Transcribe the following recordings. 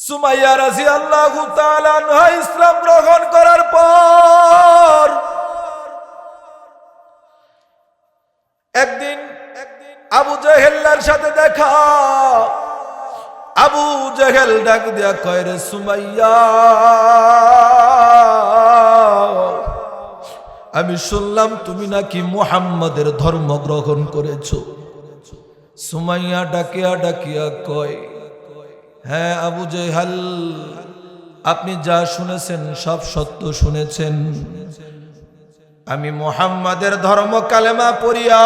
সুমাইয়া রাজি আল্লাহ ইসলাম গ্রহণ করার পর একদিন আবু জেহেল্লার সাথে দেখা। আবু জহেল ডাক দিয়া কয়, রে সুমাইয়া, আমি শুনলাম তুমি নাকি মুহাম্মাদের ধর্ম গ্রহণ করেছ। সুমাইয়া ডাকিয়া ডাকিয়া কয় হ্যাঁ আবু জেহাল, আপনি যা শুনেছেন, সব সত্য শুনেছেন। আমি মোহাম্মদের ধর্ম কালেমা পড়িয়া,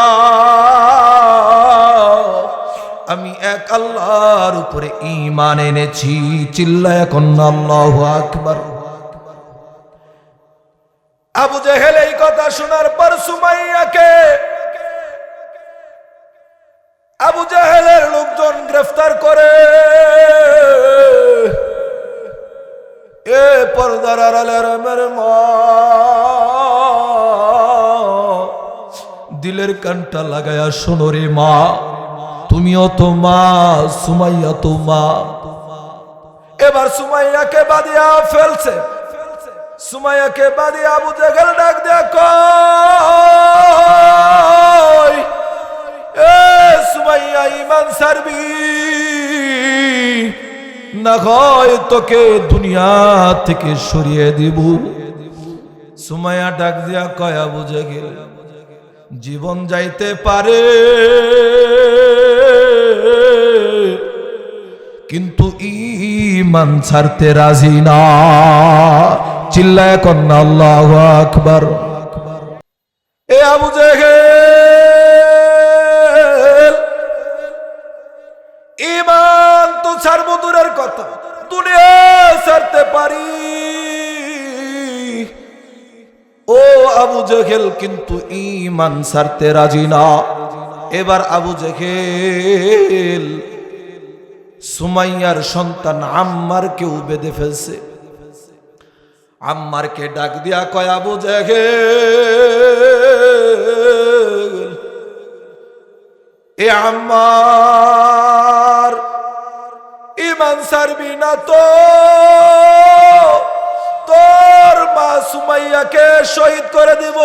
আমি এক আল্লাহর উপরে ইমান এনেছি চিল্লা এখন আল্লাহ আকবার। আবু জেহেল এই কথা শোনার পর সুমাইয়াকে আবু জাহেলের লোকজন গ্রেফতার করে। এ পর্দার আড়ালের আমার মা। দিলের কানটা লাগায়া শোনো রে মা, তুমিও তো মা, সুমাইয়া তো মা। এবার সুমাইয়াকে বাদিয়া ফেলছে। সুমাইয়াকে বাদিয়া আবু জাহেল ডাক এ সুমাইয়া ইমান সারবি না হয় তোকে দুনিয়া থেকে সরিয়ে দিব। সুমাইয়া ডাক দিয়া কয় আবু জাগিল জীবন যাইতে পারে। কিন্তু ইমান ছাড়তে রাজি না। চিল্লায় কন্যা, আল্লাহ আকবার। এ আবু ছাড়তে পারি। ও আবু জেহেল, কিন্তু ইমান সারতে রাজি না। এবার আবু জেহেল সুমাইয়ার সন্তান আম্মারকেও বেঁধে ফেলছে। আম্মারকে ডাক দিয়া কয়, আবু জেহেল, এ আম্মার ইমান সারবি না তো। তোর মা সুমাইয়াকে শহীদ করে দিব।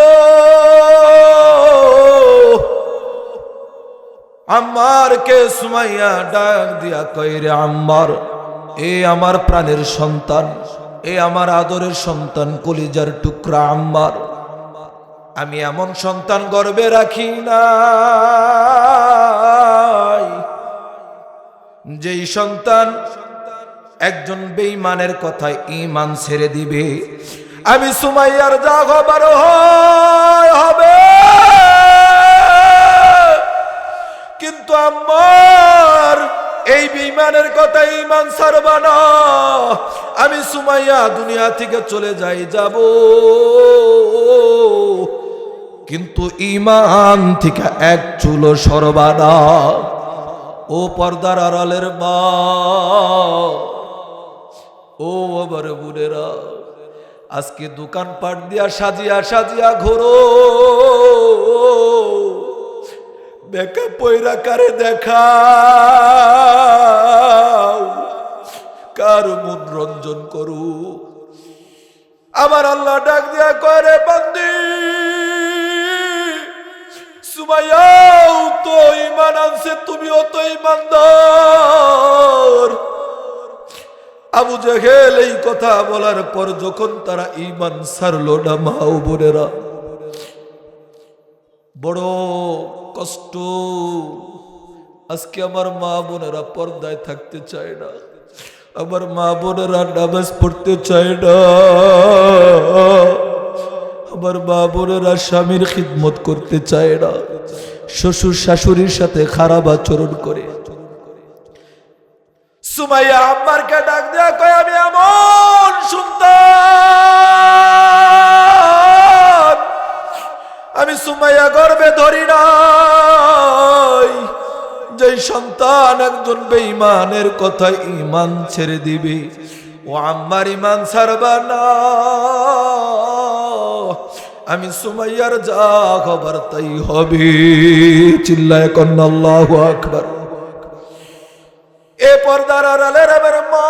আম্মার কে সুমাইয়া ডাক দিয়া কইরে আম্মার, এ আমার প্রাণের সন্তান, এ আমার আদরের সন্তান, কলিজার টুকরা আম্মার। আমি এমন সন্তান গর্বে রাখি না। যেই সন্তান একজন বেঈমানের কথায় ইমান ছেড়ে দিবে, আমি সুমাইয়ার যা হবার হবে। কিন্তু আমার এই বেঈমানের কথা ইমান ছাড়বা না, আমি সুমাইয়া দুনিয়া থেকে চলে যাই, যাব। কিন্তু ইমান থেকে এক চুলো সরবানা ও পর্দার আড়ালের মা। ও আবার বুড়েরা আজকে দোকান পাট দিয়া সাজিয়া সাজিয়া ঘোরো। বেকা পয়রা কারে দেখা কার মন রঞ্জন করু। আমার আল্লাহ ডাক দিয়া করে বন্দি সুমাইয়াও তো ইমান আনছে, তুমিও তো ইমানদার আবু জাহেল এই কথা বলার পর যখন তারা ইমান সারলো না মাও বোনেরা, বড় কষ্ট। আজকে আমার মা বোনেরা পর্দায় থাকতে চায় না, আমার মা বোনেরা নামাজ পড়তে চায় না। আমার মা বোনেরা স্বামীর খিদমত করতে চায় না। শ্বশুর শাশুড়ির সাথে খারাপ আচরণ করে। সুমাইয়া আম্মারকে ডাক দেয়া কয়, আমি এমন সুন্দর। আমি সুমাইয়া গর্বে ধরি নাই। যেই সন্তান একজন বেঈমানের কথায় ইমান ছেড়ে দিবে, ও আম্মার ইমান ছাড়বা না। আমি সুমাইয়ার যা খবর তাই হবে। চিল্লায় কন্যাল্লাহ আকবর। এ পর্দার আড়ালে আমার মা।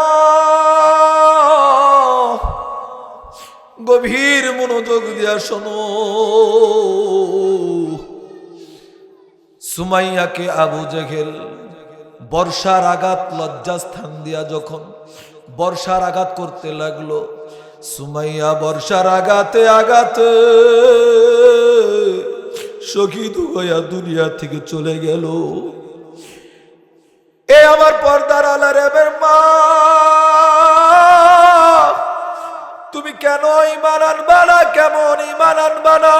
গভীর মনোযোগ দিয়া শোনো। সুমাইয়াকে আবু জেঘেল বর্ষার আঘাত, লজ্জাস্থান দিয়া যখন বর্ষার আঘাত করতে লাগল সুমাইয়া বর্ষার আঘাতে আঘাতে শহীদ হইয়া দুনিয়া থেকে চলে গেল। এ আমার পর্দার আলারেবের মা, তুমি কেন ইমান আনবা না? কেমন ইমান আনবা না?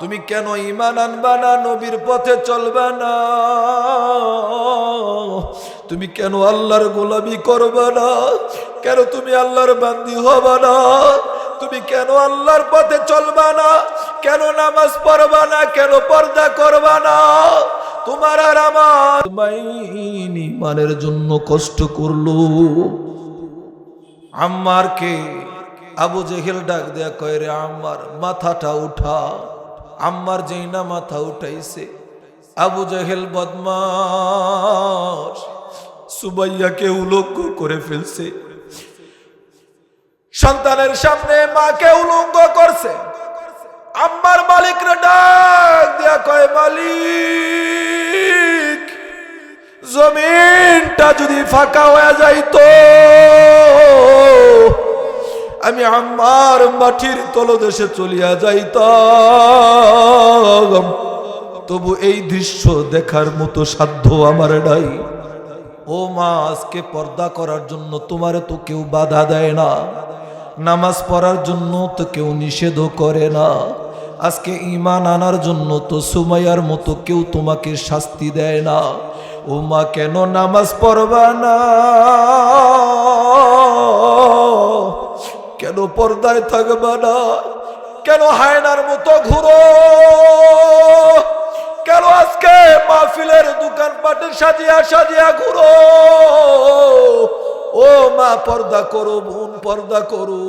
তুমি কেন ইমান আনবা না? নবীর পথে চলবে না? তুমি কেন আল্লাহর গোলামি করবে না? কেন তুমি আল্লাহর বান্দি হবে না? তুমি কেন আল্লাহর পথে চলবা না? কেন নামাজ পড়বা না? কেন পর্দা করবা না? তোমার আর আমার ইমানের জন্য কষ্ট করল। আম্মারকে আবু জেহেল ডাক দেয়া কয়, রে আম্মার, মাথাটা উঠা। আম্মার যেই না মাথা উঠাইছে, আবু জেহেল বদমাস সুবাইয়াকে উলঙ্গ করে ফেলছে। সন্তানের সামনে মাকে উলঙ্গ করছে। আম্মার মালিক রে ডাক দেয়া কয়, মালিক, জমিনটা যদি ফাঁকা হয়ে যাইতো, আমি আমার মাটির তলদেশে চলিয়া যাইতাম। তবু এই দৃশ্য দেখার মতো সাধ্য আমার নাই। ও মা, আজকে পর্দা করার জন্য তোমারে তো কেউ বাধা দেয় না। নামাজ পড়ার জন্য তো কেউ নিষেধও করে না। আজকে ইমান আনার জন্য তো সুমাইয়ার মতো কেউ তোমাকে শাস্তি দেয় না। ও মা কেন নামাজ পড়বা না? কেন পর্দায় থাকবা না? কেন হায়নার মতো ঘুরো? কেন আজকে মাহফিলের দোকান পাটে সাজিয়া সাজিয়া ঘুরো? মা পর্দা করো বোন পর্দা করো।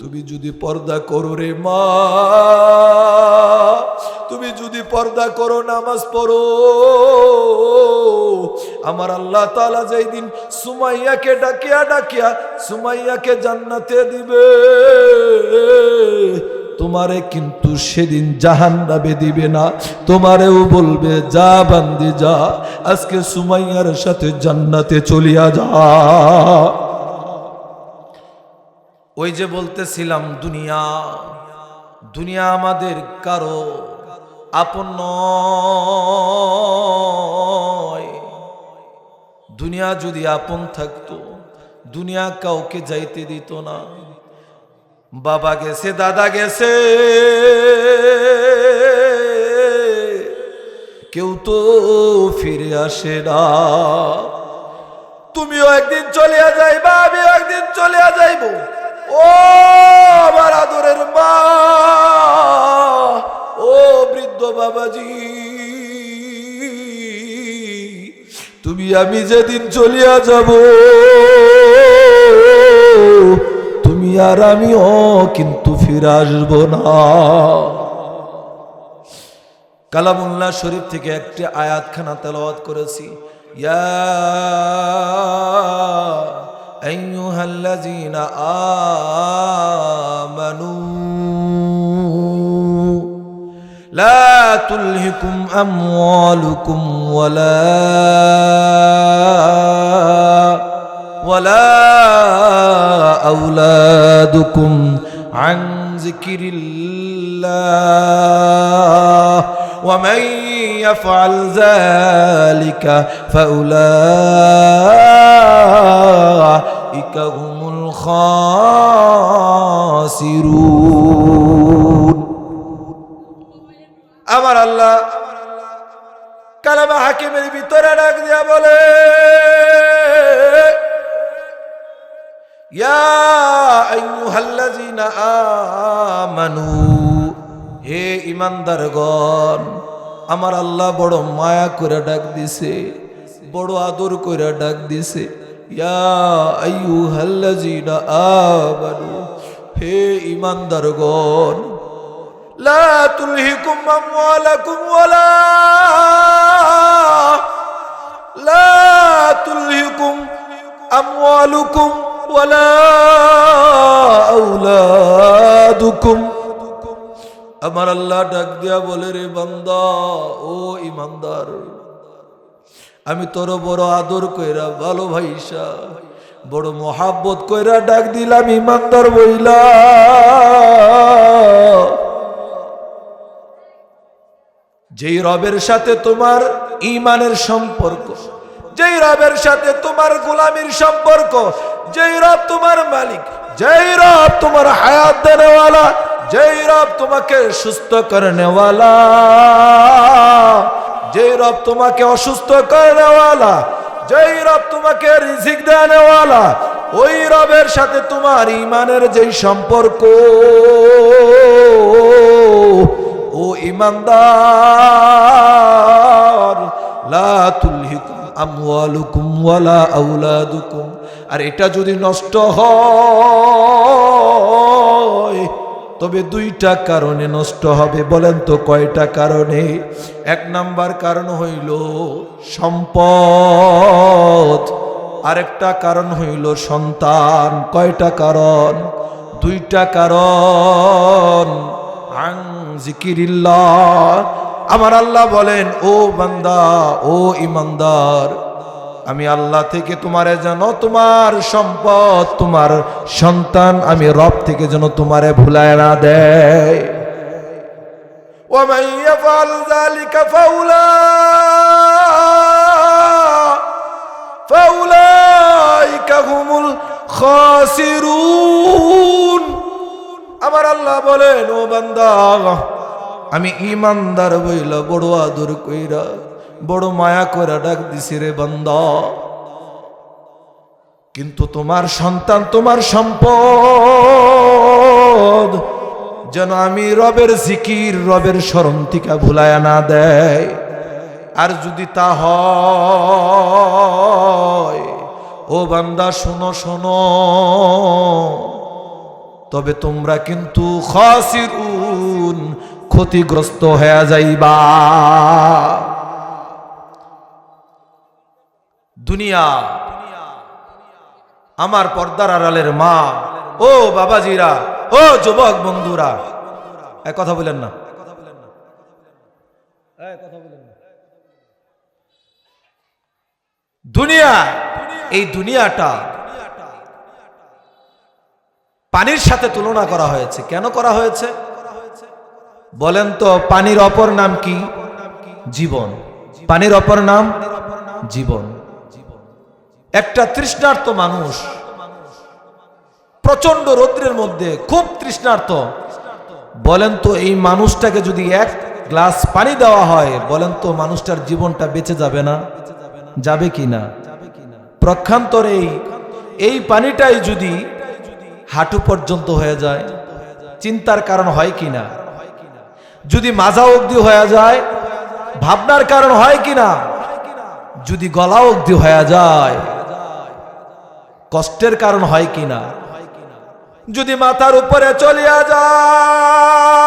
তুমি যদি পর্দা করো রে মা, তুমি যদি পর্দা করো, নামাজ পড়ো। আমার আল্লাহ তালা যেই দিন সুমাইয়াকে ডাকিয়া ডাকিয়া সুমাইয়াকে জান্নাতে দিবে। তোমারে কিন্তু সেদিন জাহান নামে দিবে না। তোমারেও বলবে, যা বান্দি, যা। আজকে সুমাইয়ার সাথে জান্নাতে চলিয়া যা। ওই যে বলতেছিলাম, দুনিয়া দুনিয়া আমাদের কারও আপন দুনিয়া যদি আপন থাকতো, দুনিয়া কাউকে যাইতে দিত না। বাবা গেছে, দাদা গেছে। কেউ তো ফিরে আসে না। তুমিও একদিন চলিয়া যাইবা আমি একদিন চলিয়া যাইব। ও আমার আদরের মা, ও বৃদ্ধ বাবাজি। তুমি আমি যেদিন চলিয়া যাব আর আমিও কিন্তু ফিরে আসবো না কালামুল্লাহ শরীফ থেকে একটি আয়াতখানা তেলাওয়াত করেছি ইয়া আইয়ুহাল্লাযীনা আমানু لا تلهكم أموالكم ولا ولا أولادكم عن ذكر الله ومن يفعل ذلك فأولئك هم الخاسرون আমার আল্লাহ কালামা হাকিমের ভিতরে ডাক দিয়া বলে ইয়া আইয়ুহাল্লাযীনা আমানু হে ইমানদারগণ, আমার আল্লাহ বড় মায়া করে ডাক দিছে, বড় আদর করে ডাক দিছে। হে ইমানদারগণ লা তুলহিকুম আমওয়ালাকুম ولا أولادكم আমার আল্লাহ ডাক দিয়া বলে রে বান্দা ও ইমানদার আমি তোর বড় আদর কইরা ভালো ভাইসা বড় মহাব্বত কইরা ডাক দিলাম ইমানদার বইলা যেই রবের সাথে তোমার ইমানের সম্পর্ক যেই রবের সাথে তোমার গোলামির সম্পর্ক যেই রব তোমার মালিক, যেই রব তোমার হায়াত দেনেওয়ালা, যেই রব তোমাকে সুস্থ করে নেওয়ালা। যেই রব তোমাকে অসুস্থ করে নেওয়ালা, যেই রব তোমাকে রিজিক দেনেওয়ালা ওই রবের সাথে তোমার ইমানের যেই সম্পর্ক, ও ইমানদার, লা তুলহিকুম আমওয়ালুকুম ওয়ালা আউলাদুকুম। আর এটা যদি নষ্ট হয়, তবে দুইটা কারণে নষ্ট হবে। বলেন তো কয়টা কারণে? এক নাম্বার কারণ হইল সম্পদ, আরেকটা কারণ হইল সন্তান। কয়টা কারণ? দুইটা কারণ। আং জিকিরিল্লাহ। আমার আল্লাহ বলেন, ও বান্দা, ও ইমানদার আমি আল্লাহ থেকে তোমারে যেন তোমার সম্পদ, তোমার সন্তান আমি রব থেকে যেন তোমারে ভুলায় না দেয়। আমার আল্লাহ বলেন, ও বান্দা, আমি ইমানদার বইল বড়ুয়া দূর কইরা বড় মায়া করে ডাক দিছি রে বান্দা। কিন্তু তোমার সন্তান, তোমার সম্পদ যেন আমি রবের জিকির, রবের স্মরণ থেকে ভুলায় না দেয়। আর যদি তা হয়, ও বান্দা, শোনো শোনো। তবে তোমরা কিন্তু খাসিরুন ক্ষতিগ্রস্ত হয়ে যাইবা। দুনিয়া। আমার পর্দার আড়ালের মা। ও বাবাজিরা, ও যুবক বন্ধুরা। এক কথা বলেন না। দুনিয়া, এই দুনিয়াটা পানির সাথে তুলনা করা হয়েছে। কেন করা হয়েছে? বলেন তো, পানির অপর নাম কি? জীবন। পানির অপর নাম? জীবন। একটা তৃষ্ণার্ত মানুষ প্রচণ্ড রৌদ্রের মধ্যে খুব তৃষ্ণার্ত। বলেন তো এই মানুষটাকে যদি এক গ্লাস পানি দেওয়া হয়, বলেন তো মানুষটার জীবনটা বেঁচে যাবে না, যাবে কি না? প্রক্ষান্তরে এই পানিটাই যদি হাঁটু পর্যন্ত হয়ে যায়, চিন্তার কারণ হয় কি না? যদি মাজা অবধি হয়ে যায়, ভাবনার কারণ হয় কি না? যদি গলা অবধি হয়ে যায় কষ্টের কারণ হয় কি না? যদি মাথার উপরে চলিয়া যায়।